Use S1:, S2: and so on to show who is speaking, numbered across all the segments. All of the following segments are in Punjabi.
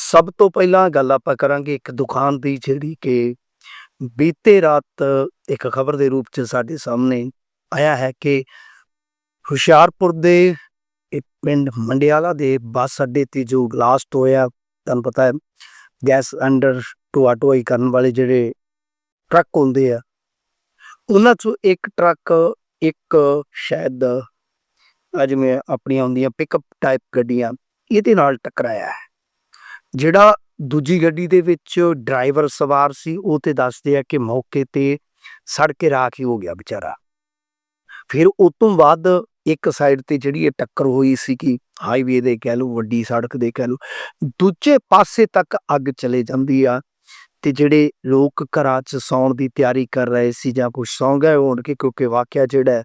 S1: ਸਭ ਤੋਂ ਪਹਿਲਾਂ ਗੱਲ ਆਪਾਂ ਕਰਾਂਗੇ ਇੱਕ ਦੁਕਾਨ ਦੀ, ਜਿਹੜੀ ਕਿ ਬੀਤੇ ਰਾਤ ਇੱਕ ਖਬਰ ਦੇ ਰੂਪ 'ਚ ਸਾਡੇ ਸਾਹਮਣੇ ਆਇਆ ਹੈ ਕਿ ਹੁਸ਼ਿਆਰਪੁਰ ਦੇ ਪਿੰਡ ਮੰਡਿਆਲਾ ਦੇ ਬੱਸ ਅੱਡੇ ਤੇ ਜੋ ਬਲਾਸਟ ਹੋਇਆ, ਤੁਹਾਨੂੰ ਪਤਾ ਹੈ, ਗੈਸ ਅੰਡਰ ਢੋਆ ਢੋਆਈ ਕਰਨ ਵਾਲੇ ਜਿਹੜੇ ਟਰੱਕ ਹੁੰਦੇ ਆ, ਉਹਨਾਂ 'ਚੋਂ ਇੱਕ ਟਰੱਕ, ਇੱਕ ਸ਼ਾਇਦ ਆ ਜਿਵੇਂ ਆਪਣੀਆਂ ਹੁੰਦੀਆਂ ਪਿਕਅਪ ਟਾਈਪ ਗੱਡੀਆਂ, ਇਹਦੇ ਨਾਲ ਟਕਰਾਇਆ ਹੈ। ਜਿਹੜਾ ਦੂਜੀ ਗੱਡੀ ਦੇ ਵਿੱਚ ਡਰਾਈਵਰ ਸਵਾਰ ਸੀ ਉਹ ਤੇ ਦੱਸਦੇ ਆ ਕਿ ਮੌਕੇ ਤੇ ਸੜ ਕੇ ਰਾਖ ਹੀ ਹੋ ਗਿਆ ਵਿਚਾਰਾ। ਫਿਰ ਉਸ ਤੋਂ ਬਾਅਦ ਇੱਕ ਸਾਈਡ ਤੇ ਜਿਹੜੀ ਇਹ ਟੱਕਰ ਹੋਈ ਸੀ ਕਿ ਹਾਈਵੇ ਦੇ ਕਹਿ ਲਓ ਵੱਡੀ ਸੜਕ ਦੇ ਕਹਿ ਲਓ ਦੂਜੇ ਪਾਸੇ ਤੱਕ ਅੱਗ ਚਲੇ ਜਾਂਦੀ ਆ ਤੇ ਜਿਹੜੇ ਲੋਕ ਘਰਾਂ 'ਚ ਸੌਣ ਦੀ ਤਿਆਰੀ ਕਰ ਰਹੇ ਸੀ ਜਾਂ ਕੁਝ ਸੌਂ ਗਏ ਹੋਣਗੇ ਕਿਉਂਕਿ ਵਾਕਿਆ ਜਿਹੜਾ ਹੈ,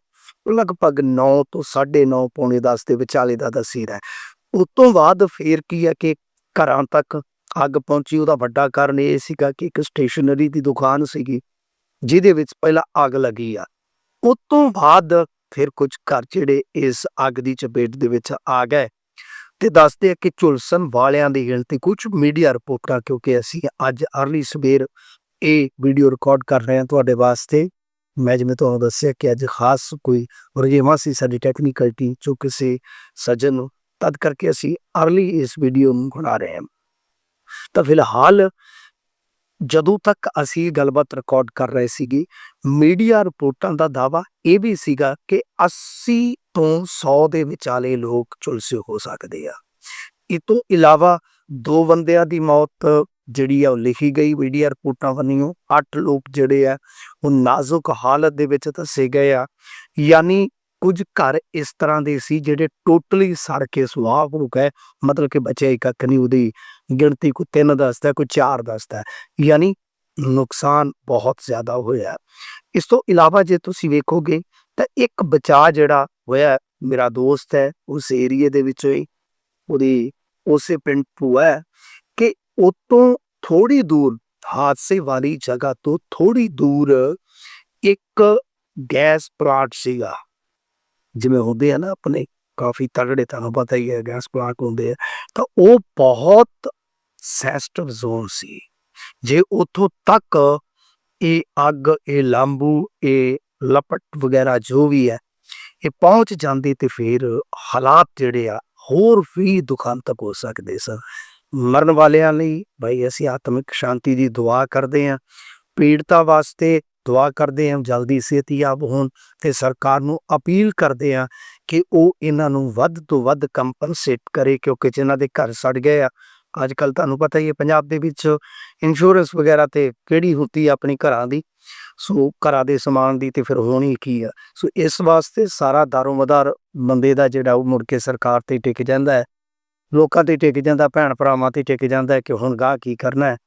S1: ਉਹ ਲਗਭਗ 9 ਤੋਂ 9:30 ਪੌਣੇ 10 ਦੇ ਵਿਚਾਲੇ ਦਾ ਦੱਸੀ ਰਿਹਾ ਉਸ ਤੋਂ ਬਾਅਦ ਫੇਰ ਕੀ ਹੈ ਕਿ ਘਰਾਂ ਤੱਕ ਅੱਗ ਪਹੁੰਚੀ। ਉਹਦਾ ਵੱਡਾ ਕਾਰਨ ਇਹ ਸੀਗਾ ਕਿ ਇੱਕ ਸਟੇਸ਼ਨਰੀ ਦੀ ਦੁਕਾਨ ਸੀਗੀ, ਜਿਹਦੇ ਵਿੱਚ ਪਹਿਲਾਂ ਅੱਗ ਲੱਗੀ ਆ। ਉਸ ਤੋਂ ਬਾਅਦ ਫਿਰ ਕੁਝ ਘਰ ਜਿਹੜੇ ਇਸ ਅੱਗ ਦੀ ਚਪੇਟ ਦੇ ਵਿੱਚ ਆ ਗਏ। ਤੇ ਦੱਸਦੇ ਆ ਕਿ ਝੁਲਸਣ ਵਾਲਿਆਂ ਦੀ ਗਿਣਤੀ ਕੁਝ ਮੀਡੀਆ ਰਿਪੋਰਟਾਂ, ਕਿਉਂਕਿ ਅਸੀਂ ਅੱਜ ਅਰਲੀ ਸਵੇਰ ਇਹ ਵੀਡੀਓ ਰਿਕਾਰਡ ਕਰ ਰਹੇ ਹਾਂ ਤੁਹਾਡੇ ਵਾਸਤੇ। ਮੈਂ ਜਿਵੇਂ ਤੁਹਾਨੂੰ ਦੱਸਿਆ ਕਿ ਅੱਜ ਖਾਸ ਕੋਈ ਰੁਝੇਵਾਂ ਸੀ ਸਾਡੀ ਟੈਕਨੀਕਲ ਟੀਮ ਚੋਂ ਕਿਸੇ ਸੱਜਣ ਤਦ ਕਰਕੇ ਅਸੀਂ ਅਰਲੀ ਇਸ ਵੀਡੀਓ ਨੂੰ ਬਣਾ ਰਹੇ ਹਾਂ। ਤਾਂ ਫਿਲਹਾਲ ਜਦੋਂ ਤੱਕ ਅਸੀਂ ਗੱਲਬਾਤ ਰਿਕਾਰਡ ਕਰ ਰਹੇ ਸੀਗੇ ਮੀਡੀਆ ਰਿਪੋਰਟਾਂ ਦਾ ਦਾਵਾ ਇਹ ਵੀ ਸੀਗਾ ਕਿ 80 ਤੋਂ 100 ਦੇ ਵਿਚਾਲੇ ਲੋਕ ਝੁਲਸੇ ਹੋ ਸਕਦੇ ਆ। ਇਹ ਤੋਂ ਇਲਾਵਾ ਦੋ ਬੰਦਿਆਂ ਦੀ ਮੌਤ ਜਿਹੜੀ ਆ ਉਹ ਲਿਖੀ ਗਈ ਮੀਡੀਆ ਰਿਪੋਰਟਾਂ ਵੱਲੋਂ। 8 ਲੋਕ ਜਿਹੜੇ ਆ, ਉਹ ਨਾਜ਼ੁਕ ਹਾਲਤ ਦੇ ਵਿੱਚ ਦੱਸੇ ਗਏ ਆ। ਯਾਨੀ ਕੁਝ ਘਰ ਇਸ ਤਰ੍ਹਾਂ ਦੇ ਸੀ ਜਿਹੜੇ ਟੋਟਲੀ ਸੜ ਕੇ ਸੁਆਹ ਹੋ ਗਏ। ਮਤਲਬ ਕਿ ਬਚਿਆ ਹੀ ਨਹੀਂ, ਉਹਦੀ ਗਿਣਤੀ ਕੋਈ 3 ਦੱਸਦਾ, ਕੋਈ 4 ਦੱਸਦਾ। ਯਾਨੀ ਨੁਕਸਾਨ ਬਹੁਤ ਜ਼ਿਆਦਾ ਹੋਇਆ। ਇਸ ਤੋਂ ਇਲਾਵਾ ਜੇ ਤੁਸੀਂ ਵੇਖੋਗੇ ਤਾਂ ਇੱਕ ਬਚਾ ਜਿਹੜਾ ਹੋਇਆ, ਮੇਰਾ ਦੋਸਤ ਹੈ, ਉਸ ਏਰੀਏ ਦੇ ਵਿੱਚ ਹੀ, ਉਹਦੀ, ਉਸੇ ਪਿੰਡ ਭੂਆ ਹੈ, ਕਿ ਉਤੋਂ ਥੋੜੀ ਦੂਰ, ਹਾਦਸੇ ਵਾਲੀ ਜਗ੍ਹਾ ਤੋਂ ਥੋੜੀ ਦੂਰ ਇੱਕ ਗੈਸ ਪਲਾਂਟ ਸੀਗਾ। ਜਿਵੇਂ ਹੁੰਦੇ ਆ ਨਾ ਆਪਣੇ, ਕਾਫੀ ਤਗੜੇ ਤੁਹਾਨੂੰ ਪਤਾ ਹੀ ਹੈ, ਗੈਸ ਪਲਾਂਟ ਹੁੰਦੇ ਆ, ਤਾਂ ਉਹ ਬਹੁਤ ਸੈਂਸਿਟਿਵ ਜ਼ੋਨ ਸੀ। ਜੇ ਉਥੋਂ ਤੱਕ ਇਹ ਅੱਗ, ਇਹ ਲਾਂਬੂ, ਇਹ ਲਪਟ ਵਗੈਰਾ ਜੋ ਵੀ ਹੈ, ਇਹ ਪਹੁੰਚ ਜਾਂਦੀ ਤੇ ਫਿਰ ਹਾਲਾਤ ਜਿਹੜੇ ਆ ਹੋਰ ਵੀ ਦੁਖਾਂਤਕ ਹੋ ਸਕਦੇ ਸਨ। ਮਰਨ ਵਾਲਿਆਂ ਲਈ ਭਾਈ ਅਸੀਂ ਆਤਮਿਕ ਸ਼ਾਂਤੀ ਦੀ ਦੁਆ ਕਰਦੇ ਹਾਂ, ਪੀੜਤਾ ਵਾਸਤੇ ਦੁਆ ਕਰਦੇ ਹਾਂ, ਜਲਦੀ ਸਿਹਤਯਾਬ ਹੋਣ ਤੇ ਸਰਕਾਰ ਨੂੰ ਅਪੀਲ ਕਰਦੇ ਹਾਂ ਕਿ ਉਹ ਇਹਨਾਂ ਨੂੰ ਵੱਧ ਤੋਂ ਵੱਧ ਕੰਪਨਸੇਟ ਕਰੇ ਕਿਉਂਕਿ ਜਿਨ੍ਹਾਂ ਦੇ ਘਰ ਸੜ ਗਏ ਆ ਅੱਜ ਕੱਲ ਤੁਹਾਨੂੰ ਪਤਾ ਹੀ ਹੈ ਪੰਜਾਬ ਦੇ ਵਿੱਚ ਇੰਸ਼ੋਰੈਂਸ ਵਗੈਰਾ ਤੇ ਕਿਹੜੀ ਹੁੰਦੀ ਆ ਆਪਣੀ ਘਰਾਂ ਦੀ? ਸੋ ਘਰਾਂ ਦੇ ਸਮਾਨ ਦੀ ਤੇ ਫਿਰ ਹੋਣੀ ਕੀ ਆ? ਸੋ ਇਸ ਵਾਸਤੇ ਸਾਰਾ ਦਾਰੋਮਦਾਰ ਬੰਦੇ ਦਾ ਜਿਹੜਾ ਉਹ ਮੁੜ ਕੇ ਸਰਕਾਰ ਤੇ ਟਿਕ ਜਾਂਦਾ ਹੈ। ਲੋਕਾਂ ਤੇ ਟਿਕ ਜਾਂਦਾ ਭੈਣ ਭਰਾਵਾਂ ਤੇ ਟਿਕ ਜਾਂਦਾ ਹੈ ਕਿ ਹੁਣ ਗਾਹ ਕੀ ਕਰਨਾ ਹੈ।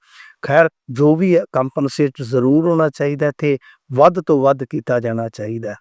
S1: ਖੈਰ, ਜੋ ਵੀ ਹੈ ਕੰਪਨਸੇਟ ਜ਼ਰੂਰ ਹੋਣਾ ਚਾਹੀਦਾ ਤੇ ਵੱਧ ਤੋਂ ਵੱਧ ਕੀਤਾ ਜਾਣਾ ਚਾਹੀਦਾ